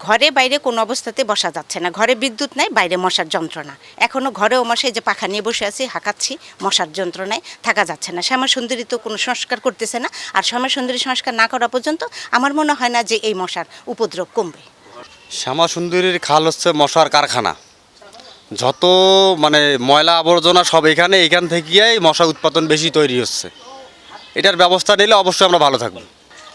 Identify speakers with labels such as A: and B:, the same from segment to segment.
A: ঘরে বাইরে কোনো অবস্থাতে বসা যাচ্ছে না। ঘরে বিদ্যুৎ নাই বাইরে মশার যন্ত্রণা। এখনও ঘরেও মশাই যে পাখা নিয়ে বসে আছি হাঁকাচ্ছি মশার যন্ত্রণায় থাকা যাচ্ছে না। শ্যামা সুন্দরী তো কোনো সংস্কার করতেছে না। আর শ্যামা সুন্দরী সংস্কার না করা পর্যন্ত আমার মনে হয় না যে এই মশার উপদ্রব কমবে।
B: শ্যামা সুন্দরীর খাল হচ্ছে মশার কারখানা। যত মানে ময়লা আবর্জনা সব এখানে এখান থেকেই মশা উৎপাদন বেশি তৈরি হচ্ছে। এটার ব্যবস্থা নিলে অবশ্যই আমরা ভালো থাকব।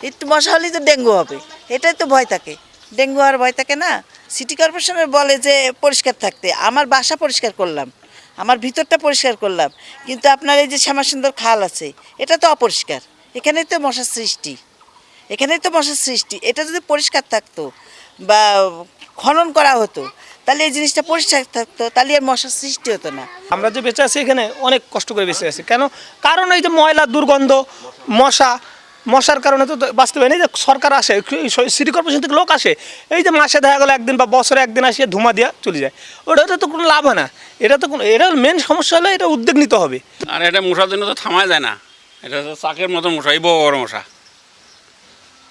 C: একটু মশা হলেই তো ডেঙ্গু হবে। এটাই তো ভয় থাকে। ডেঙ্গু আর ভয় থাকে না? সিটি কর্পোরেশনের বলে যে পরিষ্কার থাকতে। আমার বাসা পরিষ্কার করলাম। আমার ভিতরটা পরিষ্কার করলাম। কিন্তু আপনার এই যে শ্যামাসুন্দর খাল আছে, এটা তো অপরিষ্কার। এখানেই তো মশার সৃষ্টি। এখানেই তো মশার সৃষ্টি। এটা যদি পরিষ্কার থাকতো বা খনন করা হতো, তাহলে এই জিনিসটা পরিষ্কার থাকতো, তাহলে আর মশার সৃষ্টি হতো না।
D: আমরা যে বেঁচে আছি এখানে অনেক কষ্ট করে বেঁচে আছি। কেন? কারণ এই যে ময়লা, দুর্গন্ধ, মশা মশার কারণে তো বাস্তবে নেই যে সরকার আসে, সিটি কর্পোরেশন থেকে লোক আসে, এই যে মাসে দেখা গেলো একদিন বা বছরে একদিন আসে ধুমা দিয়া চলে যায়। ওটাতে তো কোনো লাভ হয় না। এটা তো কোনো এটা মেন সমস্যা হলে এটা উদ্যোগ নিতে হবে।
E: আর এটা মশার জন্য তো থামা যায় না। এটা তো চাকের মতো মশা, এই বড় বড় মশা।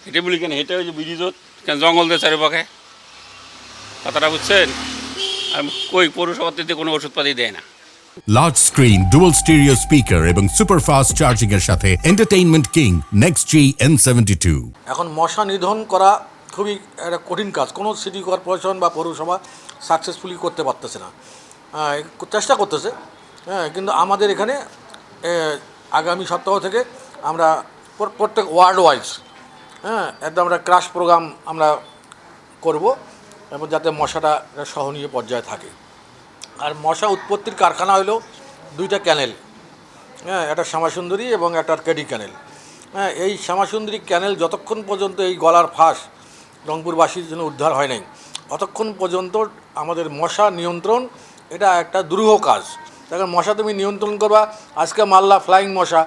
E: এটা বলি কেন? এটা ওই যে ব্রিজত কেন জঙ্গল দিয়ে চারিপাখে কথাটা বুঝছেন? আর কই পৌরসভাতে কোনো ওষুধপাতি দেয় না।
F: Large screen dual stereo speaker এবং সুপারফাস্ট চার্জিং এর সাথে entertainment king next G N seventy two
G: এখন মশা নিধন করা খুবই একটা কঠিন কাজ। কোনো সিটি কর্পোরেশন বা পৌরসভা সাকসেসফুলি করতে পারতেছে না। আহ, চেষ্টা করতেছে। হ্যাঁ কিন্তু আমাদের এখানে আগামী সপ্তাহ থেকে আমরা প্রত্যেক ওয়ার্ড ওয়াইজ হ্যাঁ একদম আমরা ক্রাশ প্রোগ্রাম আমরা করব এবং যাতে মশাটা সহনীয় পর্যায়ে থাকে। আর মশা উৎপত্তির কারখানা হলো দুইটা ক্যানেল। হ্যাঁ একটা শ্যামাসুন্দরী এবং একটা কেডি ক্যানেল। হ্যাঁ এই শ্যামাসুন্দরী ক্যানেল যতক্ষণ পর্যন্ত এই গলার ফাঁস রংপুরবাসীর জন্য উদ্ধার হয় নাই অতক্ষণ পর্যন্ত আমাদের মশা নিয়ন্ত্রণ এটা একটা দুরূহ কাজ। দেখেন মশা তুমি নিয়ন্ত্রণ করবা, আজকে মাল্লা ফ্লাইং মশা,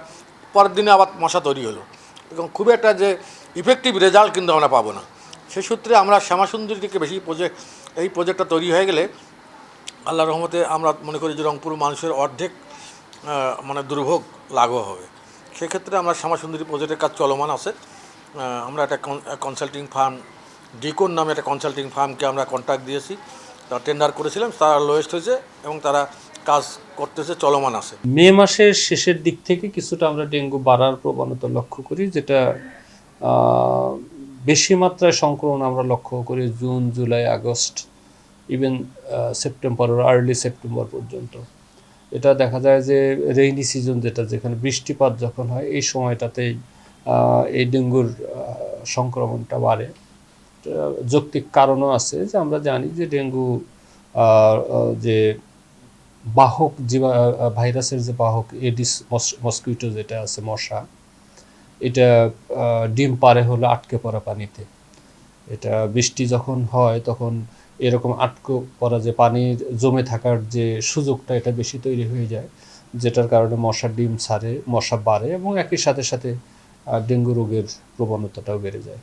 G: পরের দিনে আবার মশা তৈরি হলো। এবং খুব একটা যে ইফেক্টিভ রেজাল্ট কিন্তু আমরা পাবো না। সে সূত্রে আমরা শ্যামাসুন্দরীকে বেশি প্রজেক্ট এই প্রজেক্টটা তৈরি হয়ে গেলে আল্লাহ রহমতে আমরা মনে করি যে রংপুর মানুষের অর্ধেক মানে দুর্ভোগ লাঘব হবে। সেক্ষেত্রে আমরা শ্যামাসুন্দরী প্রজেক্টের কাজ চলমান আছে। আমরা একটা কনসাল্টিং ফার্ম ডিকোন নামে একটা কনসাল্টিং ফার্মকে আমরা কন্ট্যাক্ট দিয়েছি। তারা টেন্ডার করেছিলাম, তারা লোয়েস্ট হয়েছে এবং তারা কাজ করতেছে, চলমান আছে।
H: মে মাসের শেষের দিক থেকে কিছুটা আমরা ডেঙ্গু বাড়ার প্রবণতা লক্ষ্য করি, যেটা বেশি মাত্রায় সংক্রমণ আমরা লক্ষ্য করি June, July, August. Even September early September পর্যন্ত। এটা দেখা যায় যে রেইনি সিজন যেটা, যেখানে বৃষ্টিপাত যখন হয়, এই সময়টাতেই এই ডেঙ্গুর সংক্রমণটা বাড়ে। যৌক্তিক কারণও আছে যে আমরা জানি যে ডেঙ্গু যে বাহক জীবা ভাইরাসের যে বাহক এডিস মসকিউটো যেটা আছে, মশা, এটা ডিম পারে হলো আটকে পড়া পানিতে। এটা বৃষ্টি যখন হয়, তখন এরকম আটকে পড়া যে পানির জমে থাকার যে সুযোগটা এটা বেশি তৈরি হয়ে যায়, যেটার কারণে মশা ডিম ছাড়ে, মশা বাড়ে এবং একই সাথে সাথে ডেঙ্গু রোগের প্রবণতাটাও বেড়ে যায়।